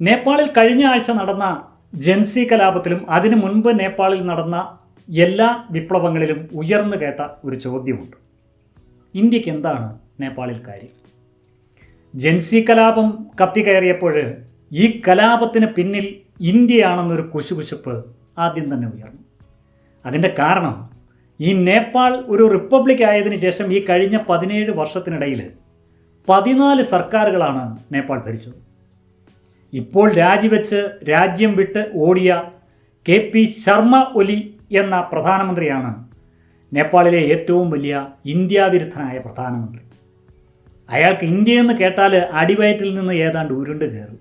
നേപ്പാളിൽ കഴിഞ്ഞ ആഴ്ച നടന്ന ജൻസി കലാപത്തിലും അതിനു മുൻപ് നേപ്പാളിൽ നടന്ന എല്ലാ വിപ്ലവങ്ങളിലും ഉയർന്നു കേട്ട ഒരു ചോദ്യമുണ്ട്. ഇന്ത്യയ്ക്ക് എന്താണ് നേപ്പാളിൽ കാര്യം? ജൻസി കലാപം കത്തിക്കയറിയപ്പോൾ ഈ കലാപത്തിന് പിന്നിൽ ഇന്ത്യയാണെന്നൊരു കുശുകുശുപ്പ് ആദ്യം തന്നെ ഉയർന്നു. അതിന്റെ കാരണം ഈ നേപ്പാൾ ഒരു റിപ്പബ്ലിക് ആയതിനു ശേഷം ഈ കഴിഞ്ഞ പതിനേഴ് വർഷത്തിനിടയിൽ പതിനാല് സർക്കാരുകളാണ് നേപ്പാൾ ഭരിച്ചത്. ഇപ്പോൾ രാജിവെച്ച് രാജ്യം വിട്ട് ഓടിയ കെ പി ശർമ്മ ഒലി എന്ന പ്രധാനമന്ത്രിയാണ് നേപ്പാളിലെ ഏറ്റവും വലിയ ഇന്ത്യാവിരുദ്ധനായ പ്രധാനമന്ത്രി. അയാൾക്ക് ഇന്ത്യ എന്ന് കേട്ടാൽ അടിവയറ്റിൽ നിന്ന് ഏതാണ്ട് ഉരുണ്ട് കയറും.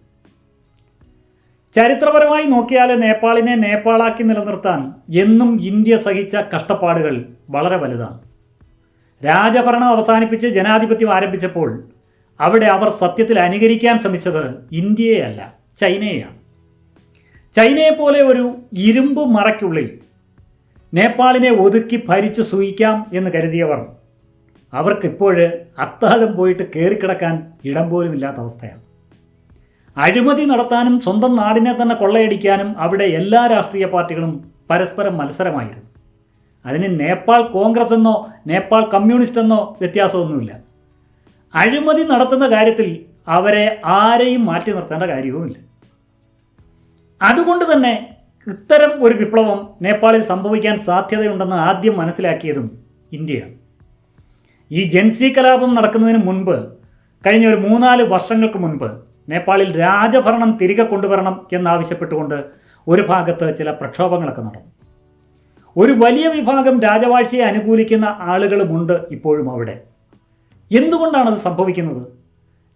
ചരിത്രപരമായി നോക്കിയാൽ നേപ്പാളിനെ നേപ്പാളാക്കി നിലനിർത്താൻ എന്നും ഇന്ത്യ സഹിച്ച കഷ്ടപ്പാടുകൾ വളരെ വലുതാണ്. രാജഭരണം അവസാനിപ്പിച്ച് ജനാധിപത്യം ആരംഭിച്ചപ്പോൾ അവിടെ അവർ സത്യത്തിൽ അനുകരിക്കാൻ ശ്രമിച്ചത് ഇന്ത്യയെയല്ല ചൈനയെയാണ്. പോലെ ഒരു ഇരുമ്പ് മറയ്ക്കുള്ളിൽ നേപ്പാളിനെ ഒതുക്കി ഭരിച്ചു സൂഹിക്കാം എന്ന് കരുതിയവർ അവർക്കിപ്പോൾ അത്താഴം പോയിട്ട് കയറിക്കിടക്കാൻ ഇടം പോലും ഇല്ലാത്ത അവസ്ഥയാണ്. അഴിമതി നടത്താനും സ്വന്തം നാടിനെ തന്നെ കൊള്ളയടിക്കാനും അവിടെ എല്ലാ രാഷ്ട്രീയ പാർട്ടികളും പരസ്പരം മത്സരമായിരുന്നു. അതിന് നേപ്പാൾ കോൺഗ്രസ് എന്നോ നേപ്പാൾ കമ്മ്യൂണിസ്റ്റ് എന്നോ വ്യത്യാസമൊന്നുമില്ല. അഴിമതി നടത്തുന്ന കാര്യത്തിൽ അവരെ ആരെയും മാറ്റി നിർത്തേണ്ട കാര്യവുമില്ല. അതുകൊണ്ട് തന്നെ ഇത്തരം ഒരു വിപ്ലവം നേപ്പാളിൽ സംഭവിക്കാൻ സാധ്യതയുണ്ടെന്ന് ആദ്യം മനസ്സിലാക്കിയതും ഇന്ത്യയാണ്. ഈ ജൻസി കലാപം നടക്കുന്നതിന് മുൻപ് കഴിഞ്ഞ ഒരു മൂന്നാൽ വർഷങ്ങൾക്ക് മുൻപ് നേപ്പാളിൽ രാജഭരണം തിരികെ കൊണ്ടുവരണം എന്നാവശ്യപ്പെട്ടുകൊണ്ട് ഒരു ഭാഗത്ത് ചില പ്രക്ഷോഭങ്ങളൊക്കെ നടന്നു. ഒരു വലിയ വിഭാഗം രാജവാഴ്ചയെ അനുകൂലിക്കുന്ന ആളുകളുമുണ്ട് ഇപ്പോഴും അവിടെ. എന്തുകൊണ്ടാണത് സംഭവിക്കുന്നത്?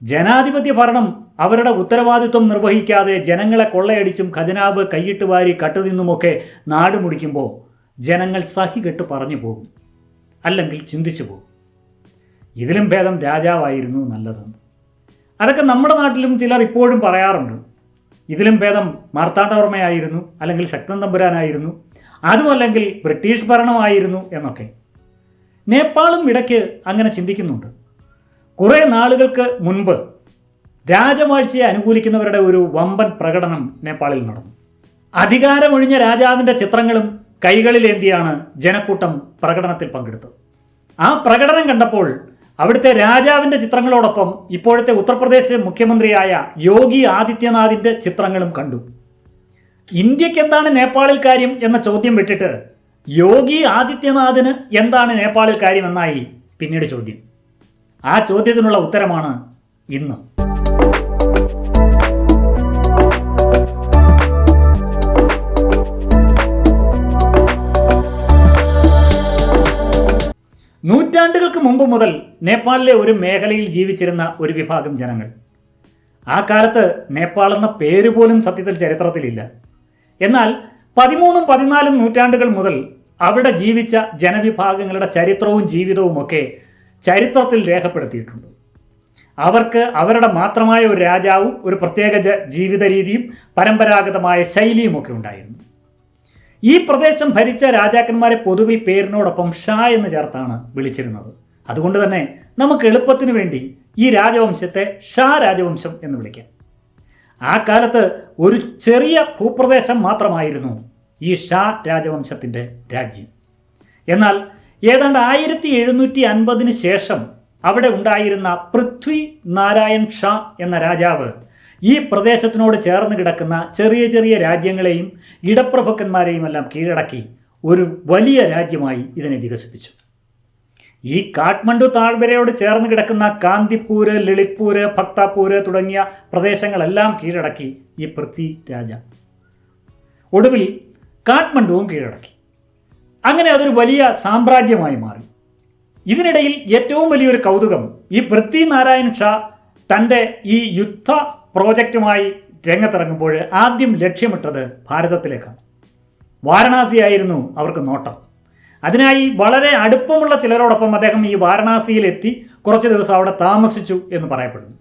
ജനാധിപത്യ ഭരണം അവരുടെ ഉത്തരവാദിത്വം നിർവഹിക്കാതെ ജനങ്ങളെ കൊള്ളയടിച്ചും ഖജനാവ് കൈയിട്ട് വാരി കട്ടുതിന്നുമൊക്കെ നാട് മുടിക്കുമ്പോൾ ജനങ്ങൾ സഹികെട്ട് പറഞ്ഞു പോകും. അല്ലെങ്കിൽ ചിന്തിച്ചു പോകും. ഇതിലും ഭേദം രാജാവായിരുന്നു നല്ലതെന്ന്. അതൊക്കെ നമ്മുടെ നാട്ടിലും ചിലർ ഇപ്പോഴും പറയാറുണ്ട്. ഇതിലും ഭേദം മാർത്താണ്ഡവർമ്മയായിരുന്നു അല്ലെങ്കിൽ ശക്തൻ തമ്പുരാനായിരുന്നു. അതുമല്ലെങ്കിൽ ബ്രിട്ടീഷ് ഭരണമായിരുന്നു എന്നൊക്കെ. നേപ്പാളും ഇടയ്ക്ക് അങ്ങനെ ചിന്തിക്കുന്നുണ്ട്. കുറേ നാളുകൾക്ക് മുൻപ് രാജവാഴ്ചയെ അനുകൂലിക്കുന്നവരുടെ ഒരു വമ്പൻ പ്രകടനം നേപ്പാളിൽ നടന്നു. അധികാരമൊഴിഞ്ഞ രാജാവിന്റെ ചിത്രങ്ങളും കൈകളിലേന്തിയാണ് ജനക്കൂട്ടം പ്രകടനത്തിൽ പങ്കെടുത്തത്. ആ പ്രകടനം കണ്ടപ്പോൾ അവിടുത്തെ രാജാവിന്റെ ചിത്രങ്ങളോടൊപ്പം ഇപ്പോഴത്തെ ഉത്തർപ്രദേശ് മുഖ്യമന്ത്രിയായ യോഗി ആദിത്യനാഥിന്റെ ചിത്രങ്ങളും കണ്ടു. ഇന്ത്യക്കെന്താണ് നേപ്പാളിൽ കാര്യം എന്ന ചോദ്യം വിട്ടിട്ട് യോഗി ആദിത്യനാഥിന് എന്താണ് നേപ്പാളിൽ കാര്യം എന്നായി പിന്നീട് ചോദ്യം. ആ ചോദ്യത്തിനുള്ള ഉത്തരമാണ് ഇന്ന്. നൂറ്റാണ്ടുകൾക്ക് മുമ്പ് മുതൽ നേപ്പാളിലെ ഒരു മേഖലയിൽ ജീവിച്ചിരുന്ന ഒരു വിഭാഗം ജനങ്ങൾ. ആ കാലത്ത് നേപ്പാൾ എന്ന പേര് പോലും സത്യത്തിൽ ചരിത്രത്തിലില്ല. എന്നാൽ പതിമൂന്നും പതിനാലും നൂറ്റാണ്ടുകൾ മുതൽ അവിടെ ജീവിച്ച ജനവിഭാഗങ്ങളുടെ ചരിത്രവും ജീവിതവും ഒക്കെ ചരിത്രത്തിൽ രേഖപ്പെടുത്തിയിട്ടുണ്ട്. അവർക്ക് അവരുടെ മാത്രമായ ഒരു രാജാവും ഒരു പ്രത്യേക ജീവിത രീതിയും പരമ്പരാഗതമായ ശൈലിയുമൊക്കെ ഉണ്ടായിരുന്നു. ഈ പ്രദേശം ഭരിച്ച രാജാക്കന്മാരെ പൊതുവിൽ പേരിനോടൊപ്പം ഷാ എന്ന് ചേർത്താണ് വിളിച്ചിരുന്നത്. അതുകൊണ്ട് തന്നെ നമുക്ക് എളുപ്പത്തിന് വേണ്ടി ഈ രാജവംശത്തെ ഷാ രാജവംശം എന്ന് വിളിക്കാം. ആ കാലത്ത് ഒരു ചെറിയ ഭൂപ്രദേശം മാത്രമായിരുന്നു ഈ ഷാ രാജവംശത്തിന്റെ രാജ്യം. എന്നാൽ ഏതാണ്ട് ആയിരത്തി എഴുന്നൂറ്റി അൻപതിന് ശേഷം അവിടെ ഉണ്ടായിരുന്ന പൃഥ്വി നാരായൺ ഷാ എന്ന രാജാവ് ഈ പ്രദേശത്തിനോട് ചേർന്ന് കിടക്കുന്ന ചെറിയ ചെറിയ രാജ്യങ്ങളെയും ഇടപ്രഭുക്കന്മാരെയും എല്ലാം കീഴടക്കി ഒരു വലിയ രാജ്യമായി ഇതിനെ വികസിപ്പിച്ചു. ഈ കാഠ്മണ്ഡു താഴ്വരയോട് ചേർന്ന് കിടക്കുന്ന കാന്തിപ്പൂര് ലളിത്പൂര് ഭക്താപൂര് തുടങ്ങിയ പ്രദേശങ്ങളെല്ലാം കീഴടക്കി ഈ പൃഥ്വി രാജ. ഒടുവിൽ കാഠ്മണ്ഡുവും കീഴടക്കി. അങ്ങനെ അതൊരു വലിയ സാമ്രാജ്യമായി മാറി. ഇതിനിടയിൽ ഏറ്റവും വലിയൊരു കൗതുകം ഈ പൃഥ്വി നാരായൺ ഷാ തന്റെ ഈ യുദ്ധ പ്രോജക്റ്റുമായി രംഗത്തിറങ്ങുമ്പോൾ ആദ്യം ലക്ഷ്യമിട്ടത് ഭാരതത്തിലേക്കാണ്. വാരണാസിയായിരുന്നു അവർക്ക് നോട്ടം. അതിനായി വളരെ അടുപ്പമുള്ള ചിലരോടൊപ്പം അദ്ദേഹം ഈ വാരണാസിയിലെത്തി കുറച്ച് ദിവസം അവിടെ താമസിച്ചു എന്ന് പറയപ്പെടുന്നു.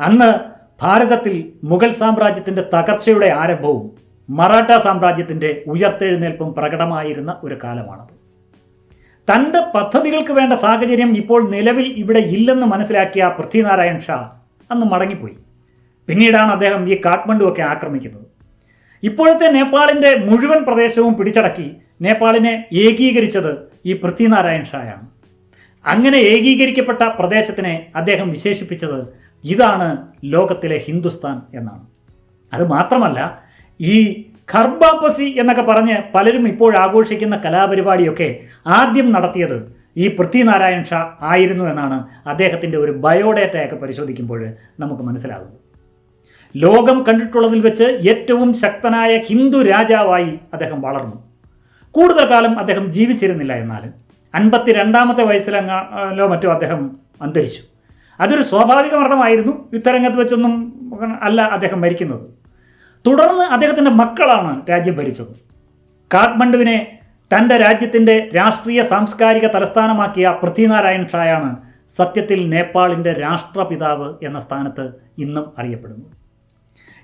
അന്ന് ഭാരതത്തിൽ മുഗൾ സാമ്രാജ്യത്തിന്റെ തകർച്ചയുടെ ആരംഭവും മറാഠ സാമ്രാജ്യത്തിന്റെ ഉയർത്തെഴുന്നേൽപ്പും പ്രകടമായിരുന്ന ഒരു കാലമാണത്. തന്റെ പദ്ധതികൾക്ക് വേണ്ട സാഹചര്യം ഇപ്പോൾ നിലവിൽ ഇവിടെ ഇല്ലെന്ന് മനസ്സിലാക്കിയ പൃഥ്വിനാരായൺ ഷാ അന്ന് മടങ്ങിപ്പോയി. പിന്നീടാണ് അദ്ദേഹം ഈ കാഠ്മണ്ഡുവൊക്കെ ആക്രമിക്കുന്നത്. ഇപ്പോഴത്തെ നേപ്പാളിന്റെ മുഴുവൻ പ്രദേശവും പിടിച്ചടക്കി നേപ്പാളിനെ ഏകീകരിച്ചത് ഈ പൃഥ്വിനാരായൺ ഷായാണ്. അങ്ങനെ ഏകീകരിക്കപ്പെട്ട പ്രദേശത്തിനെ അദ്ദേഹം വിശേഷിപ്പിച്ചത് ഇതാണ് ലോകത്തിലെ ഹിന്ദുസ്ഥാൻ എന്നാണ്. അത് മാത്രമല്ല ഈ ഖർബാപ്പസി എന്നൊക്കെ പറഞ്ഞ് പലരും ഇപ്പോൾ ആഘോഷിക്കുന്ന കലാപരിപാടിയൊക്കെ ആദ്യം നടത്തിയത് ഈ പൃഥ്വിനാരായൺ ഷാ ആയിരുന്നു എന്നാണ് അദ്ദേഹത്തിന്റെ ഒരു ബയോഡേറ്റയൊക്കെ പരിശോധിക്കുമ്പോൾ നമുക്ക് മനസ്സിലാകുന്നത്. ലോകം കണ്ടിട്ടുള്ളതിൽ വെച്ച് ഏറ്റവും ശക്തനായ ഹിന്ദു രാജാവായി അദ്ദേഹം വളർന്നു. കൂടുതൽ കാലം അദ്ദേഹം ജീവിച്ചിരുന്നില്ല എന്നാൽ അൻപത്തി രണ്ടാമത്തെ വയസ്സിലോ മറ്റോ അദ്ദേഹം അന്തരിച്ചു. അതൊരു സ്വാഭാവിക മരണമായിരുന്നു. യുദ്ധരംഗത്ത് വെച്ചൊന്നും അല്ല അദ്ദേഹം മരിക്കുന്നത്. തുടർന്ന് അദ്ദേഹത്തിന്റെ മക്കളാണ് രാജ്യം ഭരിച്ചത്. കാഠ്മണ്ഡുവിനെ തന്റെ രാജ്യത്തിന്റെ രാഷ്ട്രീയ സാംസ്കാരിക തലസ്ഥാനമാക്കിയ പൃഥ്വിനാരായൺ ഷായാണ് സത്യത്തിൽ നേപ്പാളിന്റെ രാഷ്ട്രപിതാവ് എന്ന സ്ഥാനത്ത് ഇന്നും അറിയപ്പെടുന്നു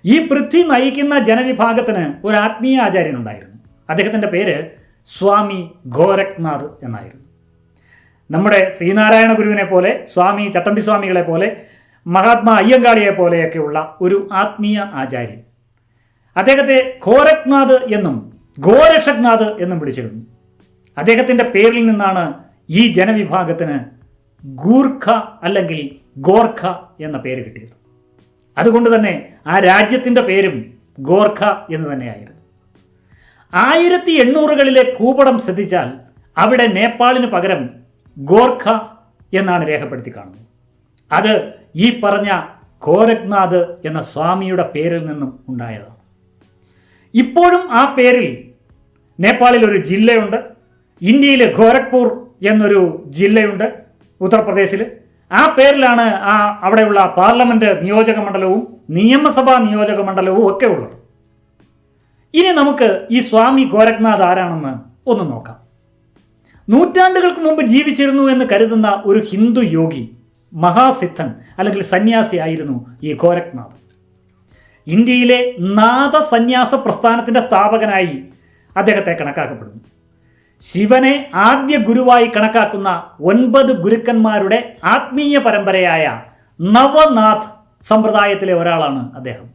ഈ പൃഥ്വി നയിക്കുന്ന ജനവിഭാഗത്തിന് ഒരു ആത്മീയ ആചാര്യനുണ്ടായിരുന്നു അദ്ദേഹത്തിന്റെ പേര് സ്വാമി ഗോരഖ്നാഥ് എന്നായിരുന്നു. നമ്മുടെ ശ്രീനാരായണ ഗുരുവിനെ പോലെ സ്വാമി ചട്ടമ്പി സ്വാമികളെ പോലെ മഹാത്മാ അയ്യങ്കാളിയെ പോലെയൊക്കെയുള്ള ഒരു ആത്മീയ ആചാര്യൻ അദ്ദേഹത്തെ ഘോരഖ്നാഥ് എന്നും ഗോരക്ഷക്നാഥ് എന്നും വിളിച്ചിരുന്നു. അദ്ദേഹത്തിന്റെ പേരിൽ നിന്നാണ് ഈ ജനവിഭാഗത്തിന് ഗൂർഖ അല്ലെങ്കിൽ ഗോർഖ എന്ന പേര് കിട്ടിയത്. അതുകൊണ്ട് തന്നെ ആ രാജ്യത്തിന്റെ പേരും ഗോർഖ എന്ന് തന്നെയായിരുന്നു. ആയിരത്തി എണ്ണൂറുകളിലെ ഭൂപടം ശ്രദ്ധിച്ചാൽ അവിടെ നേപ്പാളിന് പകരം ഗോർഖ എന്നാണ് രേഖപ്പെടുത്തി കാണുന്നത്. അത് ഈ പറഞ്ഞ ഗോരഖ്നാഥ് എന്ന സ്വാമിയുടെ പേരിൽ നിന്നും ഉണ്ടായതാണ്. ഇപ്പോഴും ആ പേരിൽ നേപ്പാളിൽ ഒരു ജില്ലയുണ്ട് ഇന്ത്യയിലെ ഗോരഖ്പൂർ എന്നൊരു ജില്ലയുണ്ട് ഉത്തർപ്രദേശിൽ ആ പേരിലാണ് ആ അവിടെയുള്ള പാർലമെന്റ് നിയോജക മണ്ഡലവും നിയമസഭാ നിയോജക മണ്ഡലവും ഒക്കെ ഉള്ളത്. ഇനി നമുക്ക് ഈ സ്വാമി ഗോരഖ്നാഥ് ആരാണെന്ന് ഒന്ന് നോക്കാം. നൂറ്റാണ്ടുകൾക്ക് മുമ്പ് ജീവിച്ചിരുന്നു എന്ന് കരുതുന്ന ഒരു ഹിന്ദു യോഗി മഹാസിദ്ധൻ അല്ലെങ്കിൽ സന്യാസി ആയിരുന്നു ഈ ഗോരഖ്നാഥ്. ഇന്ത്യയിലെ നാദസന്യാസ പ്രസ്ഥാനത്തിന്റെ സ്ഥാപകനായി അദ്ദേഹത്തെ കണക്കാക്കപ്പെടുന്നു. ശിവനെ ആദ്യ ഗുരുവായി കണക്കാക്കുന്ന ഒൻപത് ഗുരുക്കന്മാരുടെ ആത്മീയ പരമ്പരയായ നവനാഥ് സമ്പ്രദായത്തിലെ ഒരാളാണ് അദ്ദേഹം.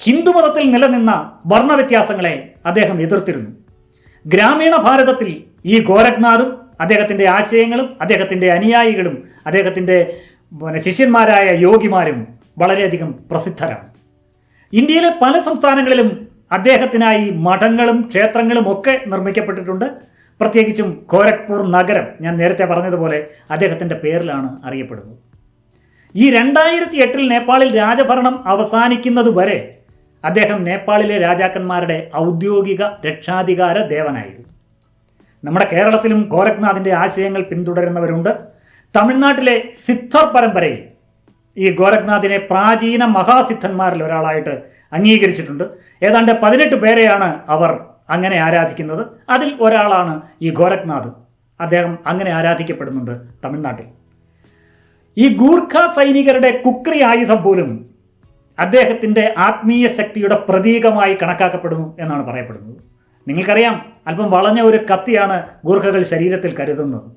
ഹിന്ദുമതത്തിൽ നിലനിന്ന വർണവ്യത്യാസങ്ങളെ അദ്ദേഹം എതിർത്തിരുന്നു. ഗ്രാമീണ ഭാരതത്തിൽ ഈ ഗോരഖ്നാഥും അദ്ദേഹത്തിന്റെ ആശയങ്ങളും അദ്ദേഹത്തിന്റെ അനുയായികളും അദ്ദേഹത്തിന്റെ പിന്നെ ശിഷ്യന്മാരായ യോഗിമാരും വളരെയധികം പ്രസിദ്ധരാണ്. ഇന്ത്യയിലെ പല സംസ്ഥാനങ്ങളിലും അദ്ദേഹത്തിനായി മഠങ്ങളും ക്ഷേത്രങ്ങളും ഒക്കെ നിർമ്മിക്കപ്പെട്ടിട്ടുണ്ട്. പ്രത്യേകിച്ചും ഗോരഖ്പൂർ നഗരം ഞാൻ നേരത്തെ പറഞ്ഞതുപോലെ അദ്ദേഹത്തിന്റെ പേരിലാണ് അറിയപ്പെടുന്നത്. ഈ രണ്ടായിരത്തി എട്ടിൽ നേപ്പാളിൽ രാജഭരണം അവസാനിക്കുന്നതുവരെ അദ്ദേഹം നേപ്പാളിലെ രാജാക്കന്മാരുടെ ഔദ്യോഗിക രക്ഷാധികാര ദേവനായിരുന്നു. നമ്മുടെ കേരളത്തിലും ഗോരഖ്നാഥിന്റെ ആശയങ്ങൾ പിന്തുടരുന്നവരുണ്ട്. തമിഴ്നാട്ടിലെ സിദ്ധർ പരമ്പരയിൽ ഈ ഗോരഖ്നാഥിനെ പ്രാചീന മഹാസിദ്ധന്മാരിൽ ഒരാളായിട്ട് അംഗീകരിച്ചിട്ടുണ്ട്. ഏതാണ്ട് പതിനെട്ട് പേരെയാണ് അവർ അങ്ങനെ ആരാധിക്കുന്നത്. അതിൽ ഒരാളാണ് ഈ ഗോരഖ്നാഥ്. അദ്ദേഹം അങ്ങനെ ആരാധിക്കപ്പെടുന്നുണ്ട് തമിഴ്നാട്ടിൽ. ഈ ഗൂർഖ സൈനികരുടെ കുക്രി ആയുധം പോലും അദ്ദേഹത്തിന്റെ ആത്മീയ ശക്തിയുടെ പ്രതീകമായി കണക്കാക്കപ്പെടുന്നു എന്നാണ് പറയപ്പെടുന്നത്. നിങ്ങൾക്കറിയാം അല്പം വളഞ്ഞ ഒരു കത്തിയാണ് ഗൂർഖകൾ ശരീരത്തിൽ കരുതുന്നത്.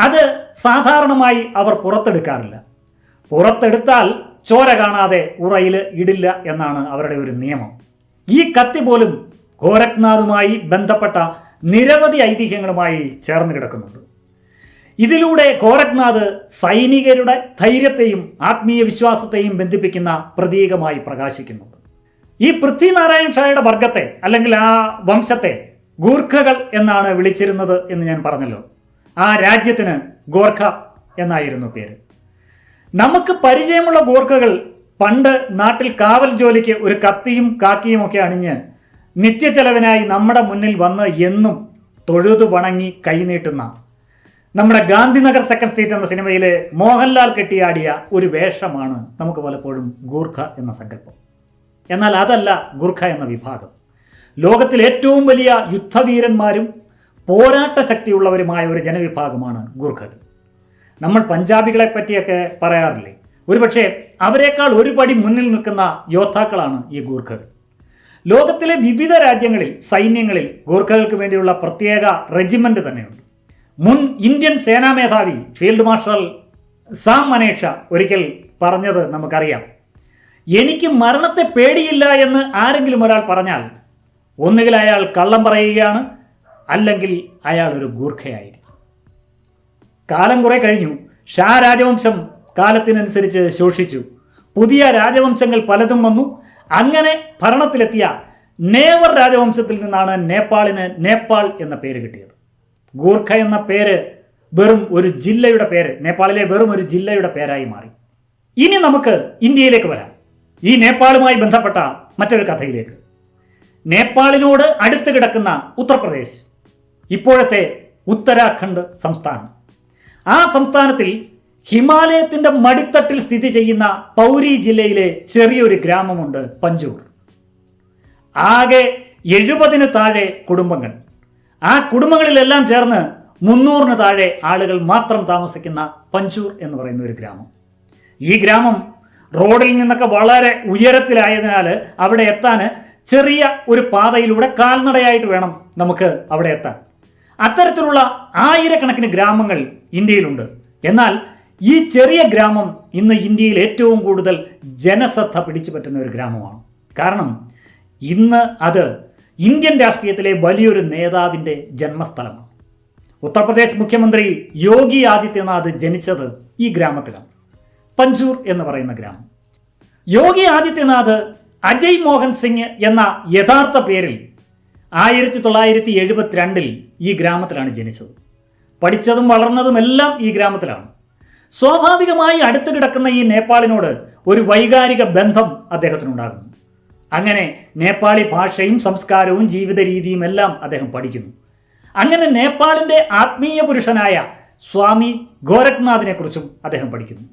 അത് സാധാരണമായി അവർ പുറത്തെടുക്കാറില്ല. പുറത്തെടുത്താൽ ചോര കാണാതെ ഉറയിൽ ഇടില്ല എന്നാണ് അവരുടെ ഒരു നിയമം. ഈ കത്തി പോലും ഗോരഖ്നാഥുമായി ബന്ധപ്പെട്ട നിരവധി ഐതിഹ്യങ്ങളുമായി ചേർന്ന് കിടക്കുന്നുണ്ട്. ഇതിലൂടെ ഗോരഖ്നാഥ് സൈനികരുടെ ധൈര്യത്തെയും ആത്മീയ വിശ്വാസത്തെയും ബന്ധിപ്പിക്കുന്ന പ്രതീകമായി പ്രകാശിക്കുന്നുണ്ട്. ഈ പൃഥ്വിനാരായൺ ഷായുടെ വർഗത്തെ അല്ലെങ്കിൽ ആ വംശത്തെ ഗൂർഖകൾ എന്നാണ് വിളിച്ചിരുന്നത് എന്ന് ഞാൻ പറഞ്ഞല്ലോ. ആ രാജ്യത്തിന് ഗോർഖ എന്നായിരുന്നു പേര്. നമുക്ക് പരിചയമുള്ള ഗോർഖകൾ പണ്ട് നാട്ടിൽ കാവൽ ജോലിക്ക് ഒരു കത്തിയും കാക്കിയും ഒക്കെ അണിഞ്ഞ് നിത്യചെലവിനായി നമ്മുടെ മുന്നിൽ വന്ന് എന്നും തൊഴുതു വണങ്ങി കൈനീട്ടുന്ന നമ്മുടെ ഗാന്ധിനഗർ സെക്കൻഡ് സ്ട്രീറ്റ് എന്ന സിനിമയിലെ മോഹൻലാൽ കെട്ടിയാടിയ ഒരു വേഷമാണ് നമുക്ക് പലപ്പോഴും ഗൂർഖ എന്ന സങ്കല്പം. എന്നാൽ അതല്ല ഗൂർഖ എന്ന വിഭാഗം. ലോകത്തിൽ ഏറ്റവും വലിയ യുദ്ധവീരന്മാരും പോരാട്ട ശക്തിയുള്ളവരുമായ ഒരു ജനവിഭാഗമാണ് ഗൂർഖകൾ. നമ്മൾ പഞ്ചാബികളെ പറ്റിയൊക്കെ പറയാറില്ലേ? ഒരുപക്ഷെ അവരെക്കാൾ ഒരു പടി മുന്നിൽ നിൽക്കുന്ന യോദ്ധാക്കളാണ് ഈ ഗൂർഖകൾ. ലോകത്തിലെ വിവിധ രാജ്യങ്ങളിൽ സൈന്യങ്ങളിൽ ഗൂർഖകൾക്ക് വേണ്ടിയുള്ള പ്രത്യേക റെജിമെന്റ് തന്നെയുണ്ട്. മുൻ ഇന്ത്യൻ സേനാ മേധാവി ഫീൽഡ് മാർഷൽ സാം മനേഷ ഒരിക്കൽ പറഞ്ഞത് നമുക്കറിയാം. എനിക്ക് മരണത്തെ പേടിയില്ല എന്ന് ആരെങ്കിലും ഒരാൾ പറഞ്ഞാൽ ഒന്നുകിൽ അയാൾ കള്ളം പറയുകയാണ് അല്ലെങ്കിൽ അയാൾ ഒരു ഗൂർഖയായിരിക്കും. കാലം കുറെ കഴിഞ്ഞു. ഷാ രാജവംശം കാലത്തിനനുസരിച്ച് ശോഷിച്ചു. പുതിയ രാജവംശങ്ങൾ പലതും വന്നു. അങ്ങനെ ഭരണത്തിലെത്തിയ നേവർ രാജവംശത്തിൽ നിന്നാണ് നേപ്പാളിന് നേപ്പാൾ എന്ന പേര് കിട്ടിയത്. ഗൂർഖ എന്ന പേര് വെറും ഒരു ജില്ലയുടെ പേര് നേപ്പാളിലെ വെറും ഒരു ജില്ലയുടെ പേരായി മാറി. ഇനി നമുക്ക് ഇന്ത്യയിലേക്ക് വരാം. ഈ നേപ്പാളുമായി ബന്ധപ്പെട്ട മറ്റൊരു കഥയിലേക്ക്. നേപ്പാളിനോട് അടുത്ത് കിടക്കുന്ന ഉത്തർപ്രദേശ് ഇപ്പോഴത്തെ ഉത്തരാഖണ്ഡ് സംസ്ഥാനം. ആ സംസ്ഥാനത്തിൽ ഹിമാലയത്തിന്റെ മടിത്തട്ടിൽ സ്ഥിതി ചെയ്യുന്ന പൗരി ജില്ലയിലെ ചെറിയൊരു ഗ്രാമമുണ്ട് പഞ്ചൂർ. ആകെ എഴുപതിന് താഴെ കുടുംബങ്ങൾ. ആ കുടുംബങ്ങളിലെല്ലാം ചേർന്ന് മുന്നൂറിന് താഴെ ആളുകൾ മാത്രം താമസിക്കുന്ന പഞ്ചൂർ എന്ന് പറയുന്ന ഒരു ഗ്രാമം. ഈ ഗ്രാമം റോഡിൽ നിന്നൊക്കെ വളരെ ഉയരത്തിലായതിനാൽ അവിടെ എത്താൻ ചെറിയ ഒരു പാതയിലൂടെ കാൽനടയായിട്ട് വേണം നമുക്ക് അവിടെ എത്താൻ. അത്തരത്തിലുള്ള ആയിരക്കണക്കിന് ഗ്രാമങ്ങൾ ഇന്ത്യയിലുണ്ട്. എന്നാൽ ഈ ചെറിയ ഗ്രാമം ഇന്ന് ഇന്ത്യയിൽ ഏറ്റവും കൂടുതൽ ജനശ്രദ്ധ പിടിച്ചു പറ്റുന്ന ഒരു ഗ്രാമമാണ്. കാരണം ഇന്ന് അത് ഇന്ത്യൻ രാഷ്ട്രീയത്തിലെ വലിയൊരു നേതാവിന്റെ ജന്മസ്ഥലമാണ്. ഉത്തർപ്രദേശ് മുഖ്യമന്ത്രി യോഗി ആദിത്യനാഥ് ജനിച്ചത് ഈ ഗ്രാമത്തിലാണ്. പഞ്ചൂർ എന്ന് പറയുന്ന ഗ്രാമം. യോഗി ആദിത്യനാഥ് അജയ് മോഹൻ സിംഗ് എന്ന യഥാർത്ഥ പേരിൽ ആയിരത്തി തൊള്ളായിരത്തി എഴുപത്തിരണ്ടിൽ ഈ ഗ്രാമത്തിലാണ് ജനിച്ചത്. പഠിച്ചതും വളർന്നതും എല്ലാം ഈ ഗ്രാമത്തിലാണ്. സ്വാഭാവികമായി അടുത്ത് കിടക്കുന്ന ഈ നേപ്പാളിനോട് ഒരു വൈകാരിക ബന്ധം അദ്ദേഹത്തിനുണ്ടാകുന്നു. അങ്ങനെ നേപ്പാളി ഭാഷയും സംസ്കാരവും ജീവിത രീതിയും എല്ലാം അദ്ദേഹം പഠിക്കുന്നു. അങ്ങനെ നേപ്പാളിന്റെ ആത്മീയ പുരുഷനായ സ്വാമി ഗോരഖ്നാഥിനെക്കുറിച്ചും അദ്ദേഹം പഠിക്കുന്നു.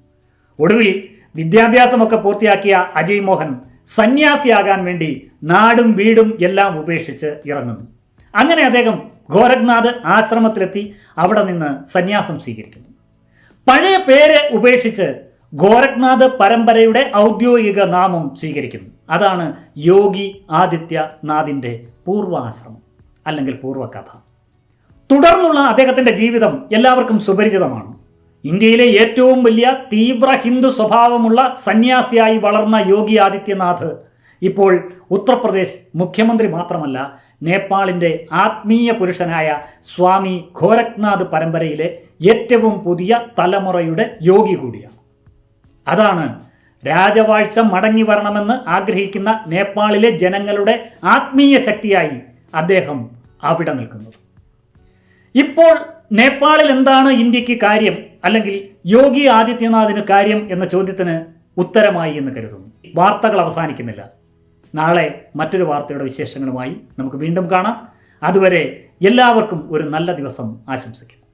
ഒടുവിൽ വിദ്യാഭ്യാസമൊക്കെ പൂർത്തിയാക്കിയ അജയ് മോഹൻ സന്യാസിയാകാൻ വേണ്ടി നാടും വീടും എല്ലാം ഉപേക്ഷിച്ച് ഇറങ്ങുന്നു. അങ്ങനെ അദ്ദേഹം ഗോരഖ്നാഥ് ആശ്രമത്തിലെത്തി അവിടെ നിന്ന് സന്യാസം സ്വീകരിക്കുന്നു. പഴയ പേര് ഉപേക്ഷിച്ച് ഗോരഖ്നാഥ് പരമ്പരയുടെ ഔദ്യോഗിക നാമം സ്വീകരിക്കുന്നു. അതാണ് യോഗി ആദിത്യനാഥിന്റെ പൂർവാശ്രമം അല്ലെങ്കിൽ പൂർവകഥ. തുടർന്നുള്ള അദ്ദേഹത്തിന്റെ ജീവിതം എല്ലാവർക്കും സുപരിചിതമാണ്. ഇന്ത്യയിലെ ഏറ്റവും വലിയ തീവ്ര ഹിന്ദു സ്വഭാവമുള്ള സന്യാസിയായി വളർന്ന യോഗി ആദിത്യനാഥ് ഇപ്പോൾ ഉത്തർപ്രദേശ് മുഖ്യമന്ത്രി മാത്രമല്ല നേപ്പാളിന്റെ ആത്മീയ പുരുഷനായ സ്വാമി ഘോരഖ്നാഥ് പരമ്പരയിലെ ഏറ്റവും പുതിയ തലമുറയുടെ യോഗി കൂടിയാണ്. അതാണ് രാജവാഴ്ച മടങ്ങി വരണമെന്ന് ആഗ്രഹിക്കുന്ന നേപ്പാളിലെ ജനങ്ങളുടെ ആത്മീയ ശക്തിയായി അദ്ദേഹം അവിടെ നിൽക്കുന്നത്. ഇപ്പോൾ നേപ്പാളിൽ എന്താണ് ഇന്ത്യയ്ക്ക് കാര്യം അല്ലെങ്കിൽ യോഗി ആദിത്യനാഥിന് കാര്യം എന്ന ചോദ്യത്തിന് ഉത്തരമായി എന്ന് കരുതുന്നു. വാർത്തകൾ അവസാനിക്കുന്നില്ല. നാളെ മറ്റൊരു വാർത്തയുടെ വിശേഷങ്ങളുമായി നമുക്ക് വീണ്ടും കാണാം. അതുവരെ എല്ലാവർക്കും ഒരു നല്ല ദിവസം ആശംസിക്കുന്നു.